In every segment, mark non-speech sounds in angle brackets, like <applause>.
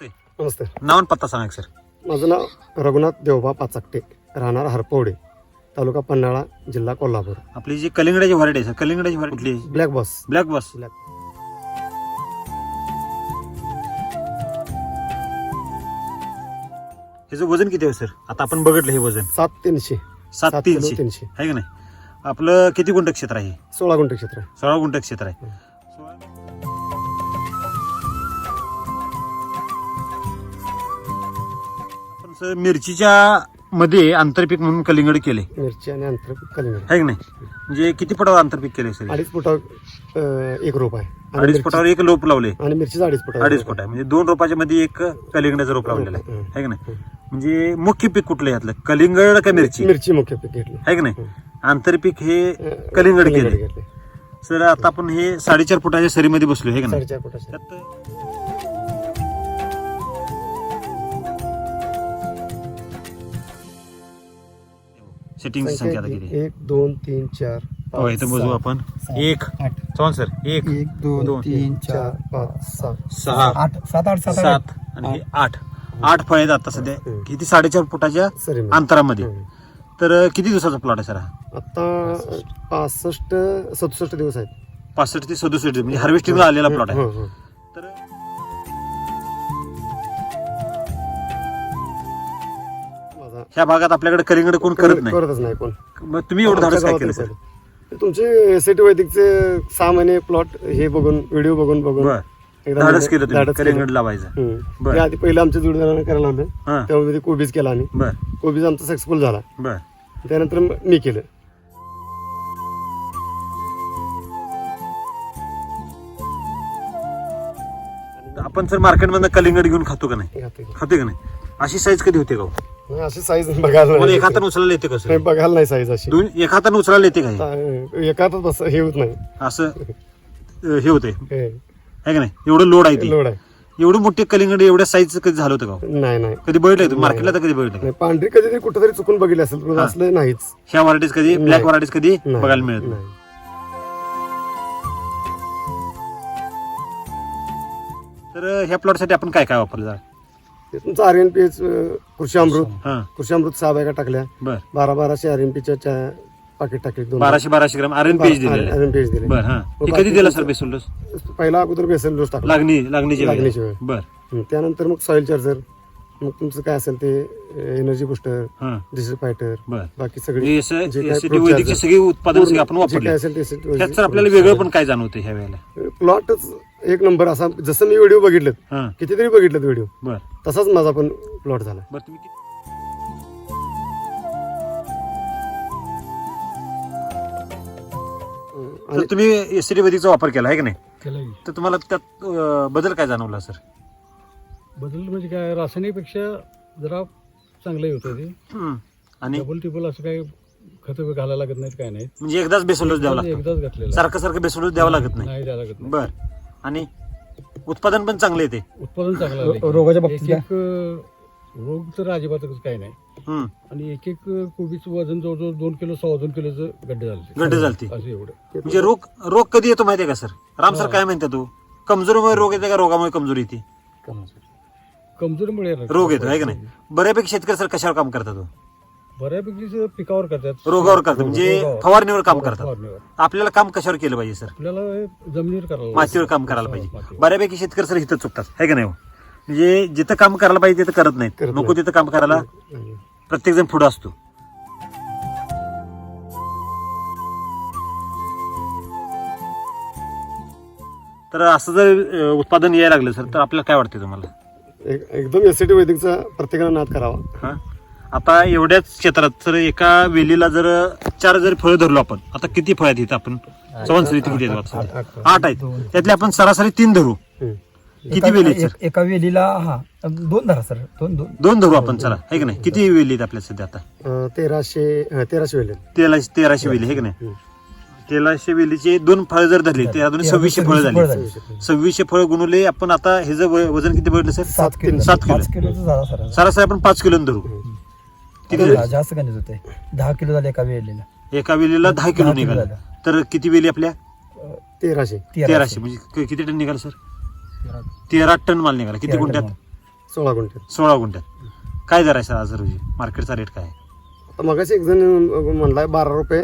नमस्ते. नमस्ते. नाव आणि पत्ता सांगा सर. माझं नाव रघुनाथ देवबा पाचाकटे राहणार हरपवडे तालुका पन्हाळा जिल्हा कोल्हापूर. आपली जी कलिंगडाची व्हरायटी आहे सर कलिंगडाची व्हरायटी कुठली आहे? Black boss. Black boss. Black. ह्याचं वजन किती आहे सर? आता आपण बघितलं हे वजन. सात तीनशे. सात सात किलो तीनशे. तीनशे. आहे का नाही? आपलं किती गुंठ क्षेत्र आहे सोळा गुंठ क्षेत्र. सोळा गुंठ क्षेत्र आहे. सर मिरचीच्या मध्ये आंतरपीक म्हणून कलिंगड केले मिरची आणि अंतर कलिंगड. आहे का नाही? म्हणजे किती फुटावर आंतरपीक केले सर अडीच फुटावर अं, एक रोप आहे. आणि अडीच मिरची- फुटावर एक लोप लावले आणि मिरचीचं अडीच फुटावर अडीच फुट आहे. म्हणजे दोन रोपाच्या मध्ये एक कलिंगडाचा रोप लावलेला आहे. हं. आहे का नाही? म्हणजे मुख्य पीक कुठलं आहे यातलं? कलिंगड का मिरची? मिरची मुख्य पीक घेतली. आहे का नाही. आंतरपीक हे कलिंगड केले घेतले सर आता आपण हे साडेचार फुटाच्या सरीमध्ये बसलो आहे का नाही? साडेचार फुटाचे त्यात सेटिंगची संख्या आता किती? आहे? एक दोन तीन चार हो इथं मोजू आपण. एक. आठ. चव्हाण सर एक. एक दोन तीन चार पाच सहा. सहा. आठ सात आठ सात सात आणि हे आठ. आठ फळ आहेत आता सध्या. किती? साडेचार फुटाच्या सरी अंतरामध्ये. तर किती दिवसाचा प्लॉट आहे सर हा? आता पासष्ट सदुसष्ट दिवस आहेत. पासष्ट ते सदुसष्ट म्हणजे हार्वेस्टिंगला आलेला प्लॉट आहे. ह्या भागात आपल्याकडे कलिंगड कोण करत नाही. करतच नाही कोण. मग तुम्ही एवढं धाडस काय केलं सर. तुमचे एसटी वैदिकचे सहा महिने प्लॉट हे बघून व्हिडिओ बघून बघून बर. एकदा धाडस म्हणजे केलं तुम्ही धाडस केलं. कलिंगड लावायचं. हं. बर. ते आधी पहिलं आमच्या जोडीदारानं करायला लावलं हा. त्यामध्ये कोबीज केला आम्ही बर. कोबीज आमचा सक्सेसफुल झाला. बर. त्यानंतर मग मी केलं. आपण सर मार्केटमधनं कलिंगड घेऊन खातो का नाही? घातलं. खाते का नाही? अशी साईज कधी होते का हो? नाही, अशी साईज बघायला मला नाही एक हातानं उचलायला येते का सर नाही, बघायला नाही साईज अशी दोन एक हातानं उचलायला येते का हे? आता एका हातात बस हे होत नाही असं अं, हे होते हे, आहे का नाही एवढं लोड आहे ती लोड आहे एवढं मोठे कलिंगड एवढ्या साईजचं कधी झालं होतं का हो? नाही नाही कधी बघितलं मार्केटला तर कधी बघितलं नाही, पांढरी कधीतरी कुठेतरी चुकून बघितली असेल पण. असलं नाहीच ह्या व्हरायटीज कधी ब्लॅक. व्हरायटीज कधी नाही. बघायला मिळत नाही. नाही. तर ह्या प्लॉटसाठी आपण काय काय वापरलं? ते तुमचं आर एन पी एच कृषी अमृत हा. कृषी अमृत सहा बॅगा टाकल्या? बर. बारा बाराशे आर एन पीच्या पाकिट टाकले दोन बाराशे बाराशे ग्राम आर एन पी दिलेलं. आर एन पी एच दिले बर हा. ते कधी दिलं सर बेसल डोस? पहिला अगोदर बेसन डोस टाकला. लागणी लागणीची. लागणीची वेळ. बर. हं, त्यानंतर मग सॉइल चार्जर मग तुमचं काय असेल ते एनर्जी बुस्टर हा. डिजिटल फायटर बर. बाकी सगळी जे काय SCT fruit वैदिकचे charger, सगळी उत्पादन सगळी आपण जे काय वापरले. असेल ते SCT त्यात सर आपल्याला वेगळं पण काय जाणवतं ह्या वेळेला? प्लॉटच एक नंबर असा जसं मी व्हिडिओ बघितलेत हा. कितीतरी बघितलेत व्हिडिओ. बर. तसाच माझा पण प्लॉट झाला. बर तुम्ही किती- तर आणि तुम्ही वापर केला आहे का नाही? केलं की. तर तुम्हाला त्यात अं, बदल काय जाणवला सर? बदल म्हणजे काय रासायनिकपेक्षा जरा चांगलं होतं ते. हम्म. आणि? डबल टिबल असं काही खत घालायला लागत नाहीत काय नाही म्हणजे एकदाच बेसल डोस द्यावा लागतो. एकदाच घातलेलं. सारखं सारखं बेसल डोस द्यावा लागत नाही. नाही द्यायला लागत नाही. बर. आणि उत्पादन पण चांगलं येते उत्पादन चांगलं आलंय. रो- रोगाच्या बाबतीत एक एक अं, रोग तर अजिबातच काही नाही. हम्म. आणि एक एक कोबीचं वजन जवळजवळ दोन किलो सव्वा दोन किलोचं गड्डे झाले गड्डे झालते असं एवढं. म्हणजे रोग रोग कधी येतो माहितीये का सर? राम सर काय म्हणते तू? कमजोरीमुळे रोग येते का रोगामुळे कमजोरी येते? कमजोरीमुळे रोग येतो आहे का नाही? बऱ्यापैकी शेतकरी सर कशावर काम करतात हो? बऱ्यापैकी पिकावर करतात रोगावर करतात म्हणजे रोगावर. फवारणीवर काम करतात फवारणीवर. आपल्याला काम कशावर केलं पाहिजे सर आपल्याला हे जमिनीवर करायला मातीवर काम करायला पाहिजे मातीवर. बऱ्यापैकी शेतकरी सर इथं चुकतात आहे का नाही हो? म्हणजे जिथं काम करायला पाहिजे तिथं करत नाहीत करत नको नाही. तिथं काम करायला. प्रत्येक जण पुढे असतो तर असं जर अं, उत्पादन यायला लागलं सर तर आपल्याला काय वाटतं तुम्हाला एक- एकदम एसटी वैदिकचा प्रत्येकानं नाद करावा हा आता एवढ्याच क्षेत्रात सर एका वेलीला जर चार जर फळं धरलो आपण आता किती फळ आहेत इथं आपण? चव्हाण सर इथे किती आहेत? आठ- आहेत. त्यातले आपण सरासरी तीन धरू. किती वेली आहेत सर? एक- एका वेलीला हा दोन धरा सर. दोन दोन. दोन धरू आपण चला. आहे का नाही? किती वेली आहेत आपल्या सध्या आता? अं, तेराशे तेराशे वेळ तेराशे तेराशे वेली आहे का नाही. तेराशे वेलीचे दोन फळ जर धरले ते अजून सव्वीसशे फळ झाली. झाली. सव्वीसशे फळ गुणवले आपण आता हे जर वजन किती बघितलं सर? सात किलो. सात किलो. पाच किलोचं झाला सर. सरासरी आपण पाच किलो धरू. किती? जास्त गणित होते दहा किलो झाले एका वेलीला एका वेलीला दहा किलो दहा किलो निघाला. झालं. तर किती वेली आपल्या? तेराशे. तेराशे. म्हणजे क- किती टन निघाला सर? तेरा टन माल निघाला. किती तेरा गुंठ्यात? सोळा गुंठे सोळा गुंठ्यात. काय दर आहे सर आज रोजी? मार्केटचा रेट काय आहे? आता मगाशी एक जण म्हणलाय बारा रुपये.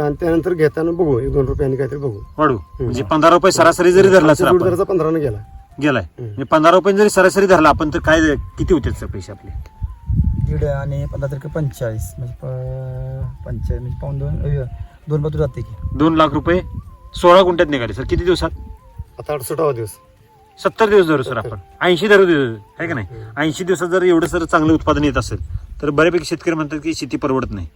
आणि त्यानंतर घेताना बघू. एक दोन रुपयांनी काहीतरी बघू. वाढू. म्हणजे पंधरा रुपये सरासरी जरी धरला सर आपण. पंधरानं गेला. गेलाय. म्हणजे पंधरा रुपये जरी सरासरी धरला आपण तर काय किती होते सर पैसे आपले? दीड आणि पंधरा तारखे पंचेचाळीस. म्हणजे प- पंचेचाळीस म्हणजे पाऊन दोन दोन बाजू जाते की. दोन लाख रुपये सोळा गुंठ्यात निघाले. सर किती दिवसात? आता अडसष्टावा दिवस. सत्तर दिवस धरू सर आपण. ऐंशी धरू दिवस आहे का नाही? ऐंशी दिवसात जर एवढं सर चांगलं उत्पादन येत असेल तर बऱ्यापैकी शेतकरी म्हणतात की शेती परवडत नाही.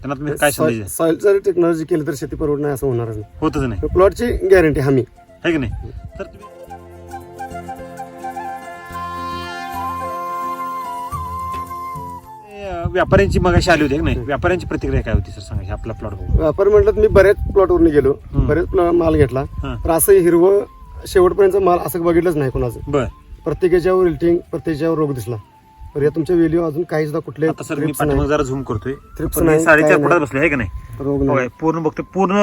त्यांना तुम्ही काय संदेश द्याल? सॉइल जर टेक्नॉलॉजी केली तर शेती परवड नाही असं होणारच नाही. होतच नाही. प्लॉटची गॅरंटी हमी. आहे की नाही? तर तुम्ही व्यापाऱ्यांची मगाशी आली होती नाही? व्यापाऱ्यांची प्रतिक्रिया काय होती सर? सांगा आपला प्लॉट व्यापारी म्हटलं मी बऱ्याच प्लॉटवरून गेलो. बरेच माल घेतला. तर असं हिरवं शेवटपर्यंत माल असं बघितलंच नाही कोणाचं. बर. प्रत्येकाच्यावर रिल्टिंग प्रत्येकाच्यावर रोग दिसला. तर या तुमच्या व्हिडिओ अजून काही सुद्धा कुठले सर मी पाठीमाग जरा झूम करतोय. नाही, साडेचार फुटात. बसले आहे का नाही? रोग नाही. पूर्ण बघतो पूर्ण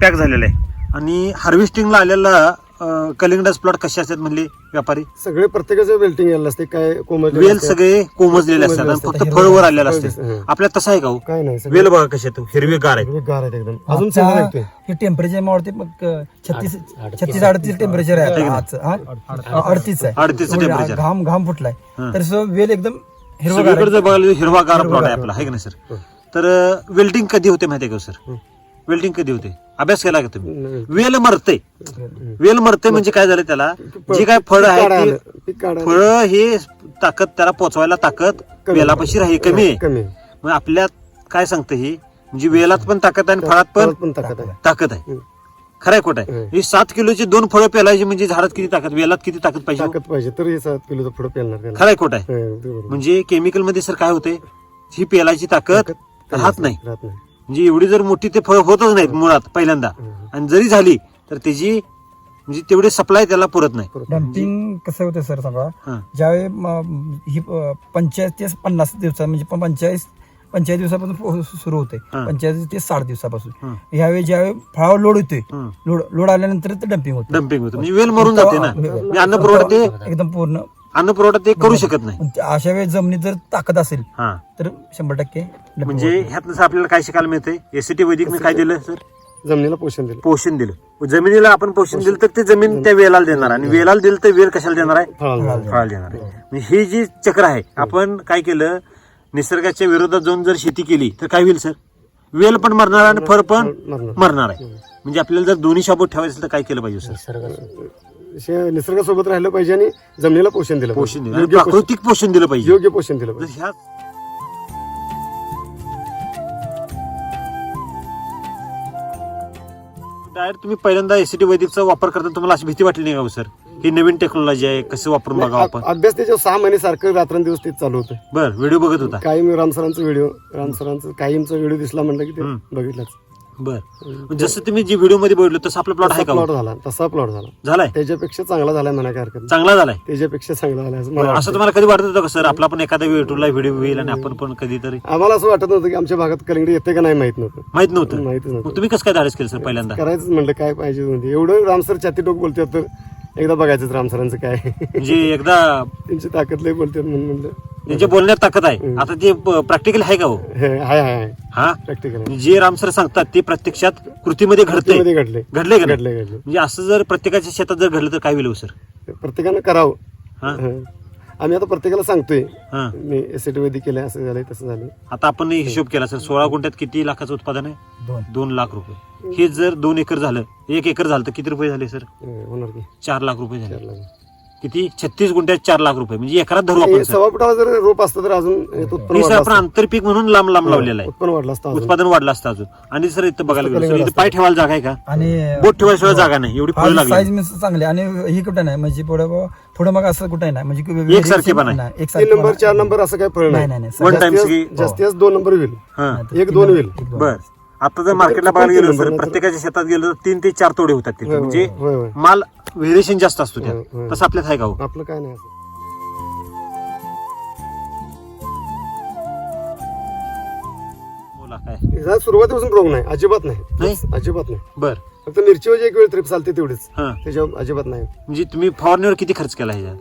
पॅक झालेलं आहे. आणि हार्वेस्टिंगला आलेला कलिंगडास प्लॉट कसे असतात म्हणले व्यापारी? सगळे प्रत्येकाचं वेल्टिंग यायला असते काय कोमल वेल सगळे कोमजलेले असतात आणि फक्त फळ वर आलेलं असते. हं. आपल्यात तसं आहे का हो? काय नाही वेल बघा कसे आहेत हिरवे गार आहेत. सगळे गार आहेत एकदम. अजून हे टेम्परेचर वाढते मग अ, छत्तीस छत्तीस अडतीस टेम्परेचर आहे आजचं, हा? अडतीस आहे. 38 चं temperature. घाम घाम फुटलाय. हा. तर सो वेल एकदम हिरवा सगळीकडे जर बघायला हिरवा गार प्लॉट आहे आपला आहे का नाही सर? तर वेल्डिंग कधी होते माहिती आहे का सर? वेल्डिंग कधी होते? अभ्यास केला का तुम्ही? वेल मरते. वेल मरते म्हणजे काय झालं त्याला? जी काय फळ आहे फळ हे ताकद त्याला पोचवायला ताकद. वेलापाशी राही कमी. आहे मग आपल्यात काय सांगतं हे? म्हणजे वेलात पण ताकद आहे आणि फळात पण ताकद आहे. खरंय खोट आहे. हं. सात किलोची दोन फळं पेलायची म्हणजे झाडात किती ताकद? वेलात किती ताकद पाहिजे? ताकद पाहिजे. तर सात किलोचं फळ पेलणार खरंय खोट आहे. म्हणजे केमिकलमध्ये सर काय होते? ही पेलायची ताकद राहत नाही. म्हणजे एवढी जर मोठी ते फळ होतच नाहीत मुळात पहिल्यांदा. आणि जरी झाली तर त्याची म्हणजे तेवढी सप्लाय त्याला पुरत नाही डम्पिंग कसं होतं सर सांगा. ज्यावेळी ही पंचेचाळीस ते पन्नास दिवसात म्हणजे पण पंचेचाळीस पंचेचाळीस दिवसापासून सुरू होते हं. पंचेचाळीस ते साठ दिवसापासून. ह्यावेळी ज्यावेळी फळावर लोड होते. लोड लोड आल्यानंतर ते डम्पिंग होते डम्पिंग होतं म्हणजे वेल मरून जाते ना म्हणजे अन्न पुरवठा एकदम पूर्ण अन्न पुरवठा ते करू शकत नाही. पण अशा वेळी जमिनीत जर ताकद असेल हा. तर शंभर टक्के म्हणजे. ह्यातनं आपल्याला काय शिकायला मिळतंय? एसीटी वैदिकने काय दिलं सर? जमिनीला पोषण दिलं. पोषण दिलं. जमिनीला आपण पोषण दिलं तर ते जमीन त्या वेलाला देणार आणि वेलाला दिलं तर वेल कशाला देणार आहे? फळाला फळाला देणार. आहे. म्हणजे ही जी चक्र आहे आपण काय केलं? निसर्गाच्या विरोधात जाऊन जर शेती केली तर काय होईल सर? वेल पण मरणार आणि फळ पण मरणार. मरणार आहे. म्हणजे आपल्याला जर दोन्ही सोबत ठेवायचं असेल तर काय केलं पाहिजे सर? शे- निसर्गासोबत राहिलं पाहिजे आणि जमिनीला पोषण दिलं पोषण. दिलं. आणि योग्य पोषण- प्राकृतिक पोषण दिलं पाहिजे. योग्य पोषण दिलं पाहिजे. ह्या डायरेक्ट तुम्ही पहिल्यांदा एसीटी वैदिकचा वापर करताना तुम्हाला अशी भीती वाटली नाही का हो, सर? ही नवीन टेक्नॉलॉजी आहे कसं वापरून बघावं आपण? अभ्यास त्याच्या सहा महिने सारखं रात्रंदिवस तेच चालू होतं. बर व्हिडिओ बघत होता. काही मी रामसरांचा व्हिडिओ रामसरांचा कायमचा व्हिडिओ दिसला म्हणलं की ते हम्म. बघितलंच. बर. जसं तुम्ही जी व्हिडिओमध्ये बघितलं तसं आपला प्लॉट आहे का प्लॉट? झाला तसा प्लॉट झाला. झालाय? त्याच्यापेक्षा चांगला झालाय म्हणा नाही. चांगला झालाय? त्याच्यापेक्षा चांगला झालाय असं. तुम्हाला कधी वाटत होतं का सर आपला पण एखादा युट्यूबला व्हिडिओ होईल आणि आपण पण कधीतरी आम्हाला असं वाटत नव्हतं की आमच्या भागात कलिंगडी येते का नाही माहीत नव्हतं. माहीत नव्हतं? माहितच मग नव्हतं तुम्ही कसं काय धाडस केलं सर पहिल्यांदा? करायचंच म्हणलं काय पाहिजे म्हणजे एवढं रामसर छाती टोक बोलतात तर एकदा बघायचंच रामसरांचं काय. म्हणजे एकदा त्यांची ताकद लय बोलतात म्हणून म्हणलं. त्यांच्या बोलण्यात ताकद आहे. आता ते प्रॅक्टिकल आहे का हो? हे, हाय हाय हाय. हा? प्रॅक्टिकल जे राम सर सांगतात ते प्रत्यक्षात कृतीमध्ये घडतंय. मध्ये घडले घडले का नाही? घडले घडले म्हणजे असं जर प्रत्येकाच्या शेतात जर घडलं तर काय होईल हो सर? प्रत्येकानं करावं. हा? हं. आम्ही आता प्रत्येकाला सांगतोय. हा. मी एसीटी वैद्य केलंय असं झालंय तसं झालं आता आपण हिशोब केला सर सोळा गुंठ्यात किती लाखाचं उत्पादन आहे? दोन. दोन लाख रुपये. हे जर दोन एकर झालं एक एकर झालं तर किती रुपये झाले सर? हं, होणार की? चार लाख रुपये झाले. किती? छत्तीस गुंठ्यात चार लाख रुपये. म्हणजे एकरात धरू आपण हे सर. सव्वा फुटाला जर रोप असतं तर अजून उत्पन्न हे सर वाढलं आपण असतं. आंतरपीक म्हणून लांब लांब लावलेलं आहे. उत्पन्न वाढलं असतं अजून. उत्पादन वाढलं असतं अजून. आणि सर इथं बघायला गेलो सर इथं पाय ठेवायला जागा आहे का? आणि बोट ठेवायशिवाय जागा नाही. एवढी फळं लागली. साईज चांगली. आणि ही कुठं नाही? म्हणजे पुढं पुढं मग असं कुठं नाही. म्हणजे की एकसारखेपणा आहे. नाही, तीन एकसारखेपणा नंबर चार नंबर असं काही फळ नाही, नाही. नाही, One नाही. time जास्तीत की- जास्त- जास्तीत जास्त दोन नंबर होईल हा. एक दोन होईल. एक दोन. बर. आता जर मार्केटला बघायला गेलो सर नंबर- प्रत्येकाच्या शेतात गेलो तर तीन ते चार तोडे होतात तिथे. म्हणजे होय, होय. माल व्हेरिएशन जास्त असतो होय, होय. त्यात तसं आपल्यात आहे का हो? आपलं काय नाही असं. बोला काय? ह्या सुरुवातीपासून रोग नाही. अजिबात नाही. नाही? अजिबात नाही. बर. फक्त मिरचीवर एक वेळ ट्रिप चालते तेवढीच. हा. त्याच्यावर अजिबात नाही. म्हणजे तुम्ही फवारणीवर किती खर्च केला ह्याच्यात?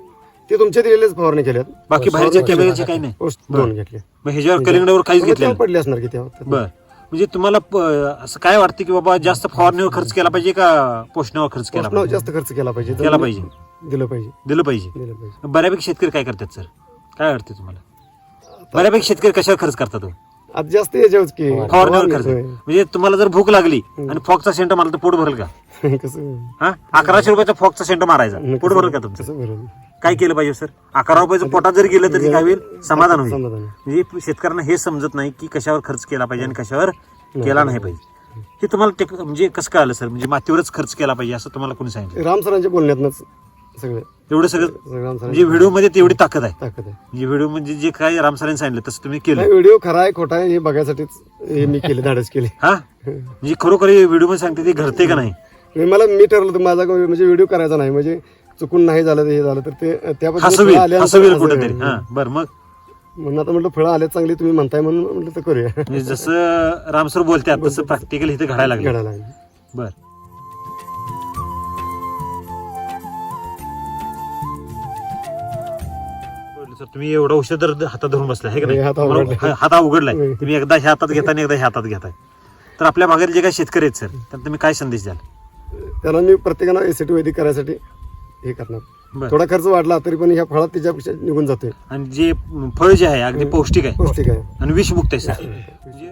ते तुमच्या दिलेलेच फवारणी केल्यात. बाकी बाहेरच्या केमिकलचे काही नाही. दोन घेतले. मग ह्याच्यावर कलिंगडावर काहीच घेतलेलं नाही. पडले असणार की तेव्हा बर. म्हणजे तुम्हाला प- असं काय वाटतं की बाबा जास्त फवारणीवर खर्च केला पाहिजे का पोषणावर खर्च केला पोषणावर पाहिजे? जास्त खर्च केला पाहिजे. केला पाहिजे. दिलं पाहिजे. दिलं पाहिजे. दिलं पाहिजे. बऱ्यापैकी शेतकरी काय करतात सर? काय वाटतं तुम्हाला? बऱ्यापैकी शेतकरी कशावर खर्च करतात हो? आता जास्त याच्यावरच की फवारणीवर खर्च. म्हणजे तुम्हाला जर भूक लागली आणि फॉकचा सेंटर मारला तर पोट भरेल का? <laughs> कसं? हा? अकराशे रुपयाचा फॉकचा सेंटर मारायचा. पोट भरेल का तुमचं? कसं बरं काय केलं पाहिजे सर? अकरा रुपयाचं पोटात जरी गेलं तरी काय होईल? समाधान होईल. समाधान म्हणजे शेतकऱ्यांना हे समजत नाही की कशावर खर्च केला पाहिजे आणि कशावर केला नाही. पाहिजे. हे तुम्हाला टेक म्हणजे कसं कळालं सर? म्हणजे मातीवरच खर्च केला पाहिजे असं तुम्हाला कोणी सांगितलं? राम सरांच्या बोलण्यातनच सगळं. एवढं सगळं सगळं राम म्हणजे व्हिडिओमध्ये तेवढी ताकद आहे. ताकद आहे. म्हणजे व्हिडिओ म्हणजे जे काय रामसरांनी सांगितलं तसं तुम्ही केलं. नाही, व्हिडिओ खरा आहे खोटा आहे हे बघायसाठीच हे मी केले धाडस केले. हा? म्हणजे खरोखर व्हिडिओमध्ये सांगते ते घडते का नाही? मला मी ठरवलं होतं माझा म्हणजे व्हिडिओ करायचा नाही म्हणजे चुकून नाही झालं तर हे झालं तर ते त्या पद्धतीने बरं मग? म्हणून आता म्हटलं फळं आले चांगली तुम्ही म्हणताय म्हणून म्हटलं तर करूया. म्हणजे जसं रामसर बोलतात तसं प्रॅक्टिकल इथे घडायला लागलं. घडायला लागलं. बर. तुम्ही एवढा जर हातात धरून बसला आहे का नाही? हात उघडलाय. तुम्ही एकदा ह्या हातात घेताय आणि एकदा ह्या हातात घेताय. तर आपल्या भागात जे काही शेतकरी आहेत सर त्यांना तुम्ही काय संदेश द्याल? त्यांना मी प्रत्येकानं एसीटी वैदिक करायसाठी हे करणार. बर. थोडा खर्च वाढला तरी पण ह्या फळात त्याच्यापेक्षा निघून जातोय. आणि जे फळ जे आहे अगदी पौष्टिक आहे. पौष्टिक आहे. आणि विषमुक्त आहे सर. म्हणजे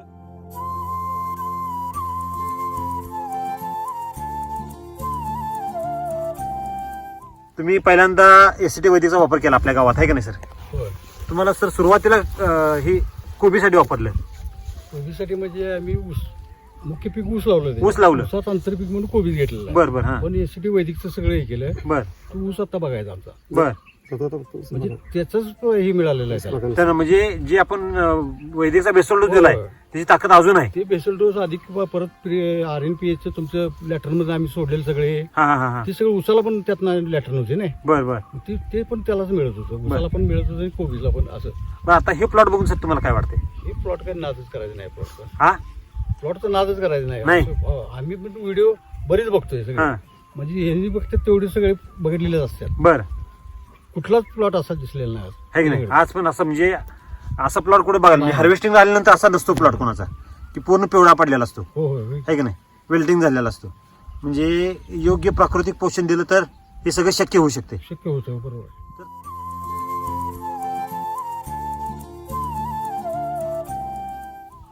तुम्ही पहिल्यांदा एसीटी वैदिकचा वापर केला आपल्या गावात आहे का नाही सर? तुम्हाला सर सुरुवातीला अं, ही कोबीसाठी वापरलं. कोबीसाठी म्हणजे आम्ही ऊस मुख्य पीक ऊस लावलं ते. ऊस लावलं. ऊसात आंतरपीक म्हणून कोबीज घेतलेला आहे. बर बर हा. पण एसीटी वैदिकचं सगळं हे केलं बर. तो ऊस आता बघायचा आमचा. बर. स्वतः तर तूच म्हणजे बघा. त्याच हे मिळालेलं आहे त्याला. तर म्हणजे जे आपण अं, वैदिकचा बेसोल डोस दिलाय होय. त्याची ताकद अजून आहे. ते बेसल डोस अधिक किंवा परत आर एन पी एच तुमचं लॅटरमध्ये आम्ही सोडलेले सगळे हा. हा हा हा. ते सगळं उसाला पण त्यातनं लॅटर नव्हते नाही. बर बर. ते ते पण त्यालाच मिळत होतं. उसाला पण मिळत होतं आणि कोबीला पण असं. बरं आता हे प्लॉट बघून सर तुम्हाला काय वाटतंय? हे प्लॉट काही नादच करायचं नाही प्लॉटचा. हा? प्लॉटचा नादच करायचं नाही नाही. हो, आम्ही पण व्हिडिओ बरेच बघतोय हा. सगळे म्हणजे यांनी बघतात तेवढे सगळे बघितलेलेच असतात. बर. कुठलाच प्लॉट असा दिसलेला नाही आहे की नाही? आज पण असं म्हणजे असा प्लॉट कुठे बघायला म्हणजे हार्वेस्टिंग झाल्यानंतर असा नसतो प्लॉट कोणाचा. की पूर्ण पिवळा पडलेला असतो. हो हो हो. आहे की नाही? वेल्डिंग झालेला असतो. म्हणजे योग्य प्राकृतिक पोषण दिलं तर हे सगळं शक्य होऊ शकते. शक्य होतं बरोबर.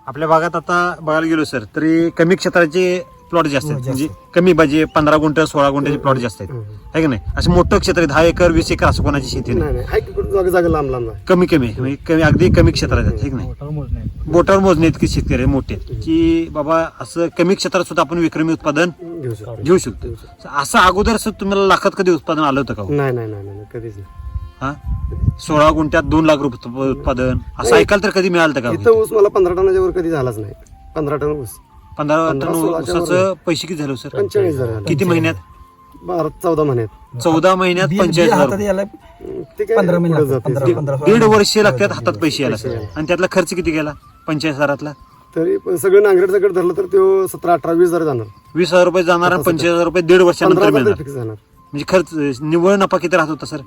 आपल्या भागात आता बघायला गेलो सर तरी कमी क्षेत्राचे प्लॉट जास्त आहेत हो, जास्त. म्हणजे कमी म्हणजे पंधरा गुंठ सोळा गुंठ्याचे प्लॉट जास्त आहेत. आहे की नाही? असं मोठं क्षेत्र आहे दहा एकर वीस एकर असं कोणाची शेती नाही. नाही नाही. आहे की कुठं जागा जागा लांब लांब आहे. कमी कमी. म्हणजे कमी अगदी कमी क्षेत्रात आहेत आहे की नाही? बोटावर मोजणे इतके शेतकरी आहेत मोठे आहेत. की बाबा असं कमी क्षेत्रात सुद्धा आपण विक्रमी उत्पादन घेऊ शकतो. घेऊ शकतो. असं अगोदर सर तुम्हाला लाखात कधी उत्पादन आलं होतं का हो? नाही नाही नाही नाही नाही, कधीच नाही. हा? सोळा गुंठ्यात दोन लाख रुपये उत्पादन. असं ऐकायला तर कधी मिळालं होतं इथं का ऊस मला पंधरा टनाच्या वर कधी झालाच नाही. पंधरा टन ऊस. पंधरा पंधरा, टन सोळाच्या ऊसाचं पैसे किती झाले हो, सर? पंचेचाळीस हजार झाले. किती महिन्यात? बारा चौदा महिन्यात. चौदा महिन्यात बी- पंचेचाळीस बी हजार. हातात रुपये. यायला ते काय पंधरा महिने पुढं लागतात, जाते. पंधरा- पंधरा- दीड वर्ष लागतात हातात पैसे यायला सर. आणि त्यातला खर्च किती गेला? पंचेचाळीस हजारातला? तरी पण सगळं नांगरेट सगळं धरलं तर तो सतरा अठरा वीस हजार जाणार. वीस हजार रुपये जाणार आणि पंचेचाळीस हजार रुपये दीड पंधरा वर्षानंतर हजार मिळणार. फिक्स जाणार म्हणजे खर्च निव्वळ नफा किती राहत होता सर?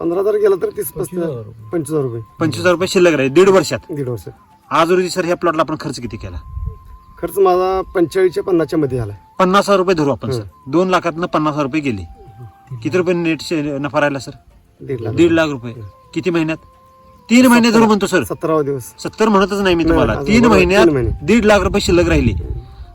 पंधरा हजार गेला तर तीस पस्तीस हजार रुपये. पंचवीस हजार रुपये. पंचवीस हजार रुपये शिल्लक राहील. दीड वर्षात. दीड वर्ष आज रोजी सर ह्या प्लॉटला आपण खर्च किती केला? खर्च माझा पंचेचाळीसच्या पन्नासच्या मध्ये झाला पन्नास हजार रुपये धरू आपण सर. दोन लाखातनं पन्नास हजार रुपये गेले. किती रुपये नेट नफा राहिला सर? दीड लाख. दीड लाख रुपये. किती महिन्यात? तीन महिने धरू म्हणतो सर. सतरावा दिवस. सत्तर म्हणतच नाही मी तुम्हाला. तीन अजून महिन्यात. दीड लाख रुपये शिल्लक राहिली.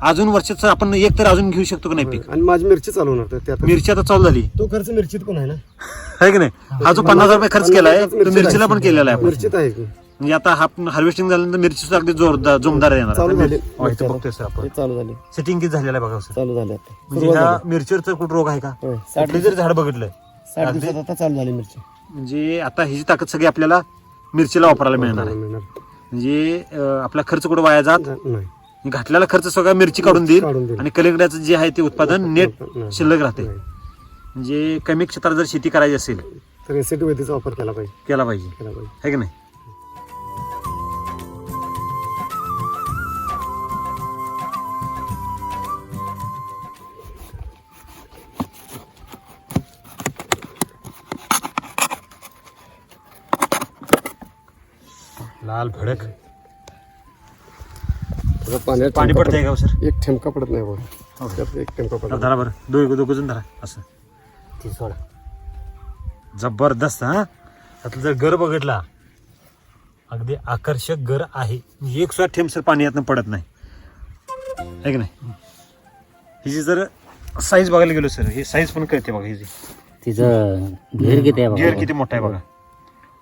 अजून वर्षात सर आपण एक तर अजून घेऊ शकतो का नाही पीक? आणि माझी मिरची चालू होणार मिरची आता चालू झाली. तो खर्च मिरचीत पण आहे ना? <laughs> आहे की नाही हा जो पन्नास हजार रुपये खर्च केलाय तो मिरचीला. पण केलेला आहे मिरचीत आहे की म्हणजे आता हा हार्वेस्टिंग झाल्यानंतर मिरची सुद्धा अगदी जोरदार जोमदार येणार चालू झाली. मिरची- हो, इथं बघतोय सर आपण हे चालू झाली सेटिंग किती झालेलं आहे बघा सर चालू झाली आता म्हणजे सुरुवात ह्या झाली. मिरचीवर तर कुठं रोग आहे का होय. साठ कुठले जरी झाड बघितलं साठ अगदी- दिवसात आता चालू झाली मिरची म्हणजे आता ही ताकद सगळी आपल्याला मिरचीला वापरायला मिळणार आहे मिळणार. म्हणजे अं, आपला खर्च कुठं वाया जात नाही घातलेला खर्च सगळा मिरची काढून देईल काढून देईल. आणि कलिंगडाचं जे आहे ते उत्पादन नेट. शिल्लक राहते. म्हणजे कमी क्षेत्रात जर शेती करायची असेल तर एसेट वेदीचा वापर केला पाहिजे. केला पाहिजे. केला पाहिजे. आहे की नाही? लाल भडक. पाणी पडत पडतंय का हो, सर? एक ठेमका पडत नाही बघा हो एक ठेमका पडत धरा बरं. दोघ दोघ जण धरा. असं. ती सोडा. जबरदस्त हा? त्यातलं जर गर बघितला अगदी आकर्षक गर आहे. म्हणजे एक सुद्धा थेंब सर पाणी यातनं पडत नाही. आहे की नाही? हिची जर साईज बघायला गेलो सर ही साईज पण कळते बघा हिची. तिचं घेर किती आहे गिअर बघा किती मोठा आहे बघा.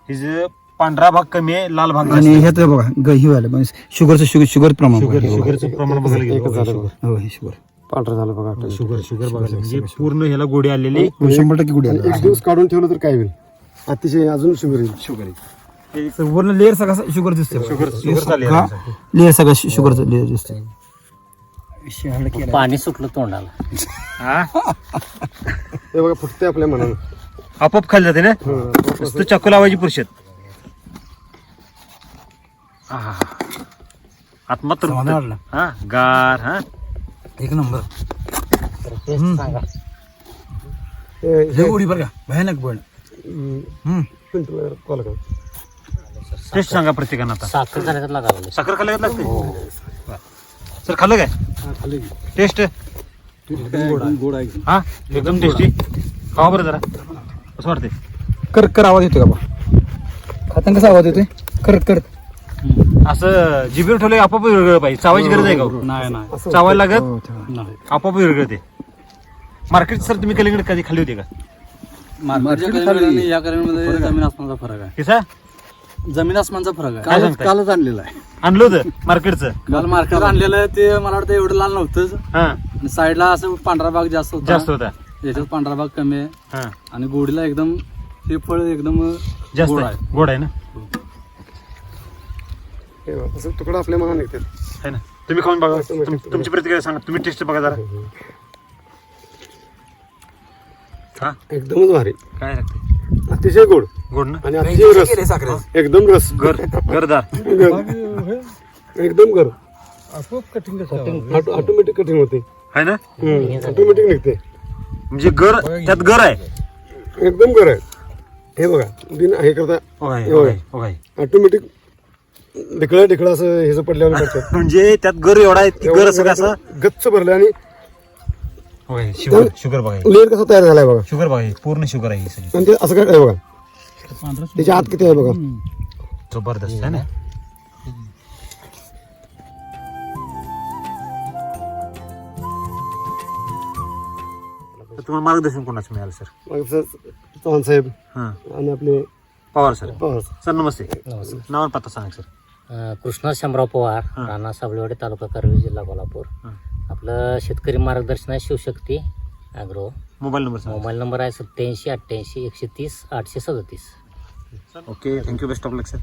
हिचं पांढरा भाग कमी आहे लाल भाग आणि जास्त ह्यात बघा ग- हे म्हणजे शुगरचं शुगर शुगर प्रमाण शुगर बघा. शुगरचं प्रमाण बघायला गेलो. हो हे शुगर पांढरं झालं बघा automatic. शुगर शुगर बघायला म्हणजे पूर्ण ह्याला गोडी आलेली. शंभर टक्के आणि एक दिवस काढून ठेवलं तर काय होईल? अतिशय अजून शुगर येईल. शुगर वरनं लेअर सगळा शुगर दिसते शुगर शुगर लेअर सगळं शुगरचं लेअर दिसते पाणी सुटलं तोंडाला. हा? हे बघा फक्त आपल्या मनानं. आपोआप खाली जाते ना? हं. नुसतं चाकू लावायची पुरुषात आहा. आत्मा तर. हा गार हा. एक नंबर. टेस्ट सांगा. हे- हे बरं का. भयानक पण हं, पिंटूला कॉल कर. टेस्ट सांगा प्रत्येकानं आता. साखर लागावं साखर खाल्लं का लागते? सर खाल्लं काय? टेस्ट? हा? एकदम टेस्टी? खावा बरं जरा. कसं वाटते कर कर आवाज येतोय का बा? खाताना कसा आवाज येतोय? कर कर. असं जिबीवर ठेवलं की आपोआप विरगळ पाहिजे. चावायची गरज आहे का हो? नाही नाही. चावायला लागत? आपोआप विरगळते मार्केट सर तुम्ही कलिंगड कधी खाल्ली होती का? मार्केटच्या या कलिंगडमध्ये जमीन आसमानचा फरक आहे. किसा जमीन आसमानचा फरक आहे. काय सांगताय? कालच आणलेला आहे. आणलं होतं मार्केटचं? काल मार्केट आणलेलं आहे. ते मला वाटतं एवढं लाल नव्हतंच. हा. आणि साईडला असं पांढरा भाग जास्त होता. जास्त होता. याच्यात पांढरा भाग कमी आहे. हा. आणि गोडीला एकदम हे फळ एकदम जास्त गोड आहे. आहे. गोड आहे ना? हे बघा, असं तुकडा आपल्या मनाने निघतात आहे ना? तुम्ही खाऊन बघा. तुम- तुमची प्रतिक्रिया सांगा. तुम्ही टेस्ट बघा जरा. हा? एकदमच भारी. काय लागते? अतिशय गोड. गोड ना? आणि अतिशय रस. एकदम रस. गर गरदार एकदम गर ऑटोमॅटिक कटिंग होते. आहे ना? ऑटोमॅटिक निघते. म्हणजे गर त्यात गर आहे. एकदम गर आहे. हे बघा बिन हे करता होय. ऑटोमॅटिक ढिकळा ढिकळा असं हे पडल्यावर <laughs> पडतात म्हणजे त्यात गर एवढा आहे की गर असं कसं? गच्च भरलं आणि ओघाय, शुगर शुगर बघा लेअर कसा तयार झालाय बघा. शुगर बघा हे पूर्ण शुगर आहे ही सगळी. आणि ते असं काय आहे बघा. त्याच्या आत किती आहे बघा. जबरदस्त आहे ना? तर तुम्हाला मार्गदर्शन कोणाचं मिळालं सर? मग तसंच चव्हाण साहेब हां. आणि आपले पवार सर. पवार. सर नमस्ते. नमस्कार. नाव आणि पत्ता सांगा सर. अं, कृष्णा शंभराव पवार हा. राणा साबळेवाडी तालुका करवी जिल्हा कोल्हापूर. हा. आपलं शेतकरी मार्गदर्शन आहे शिवशक्ती अॅग्रो मोबाईल नंबर सांगा. मोबाईल नंबर आहे सत्याऐंशी अठ्ठ्याऐंशी एकशे तीस आठशे सदतीस. Okay thank you best of luck sir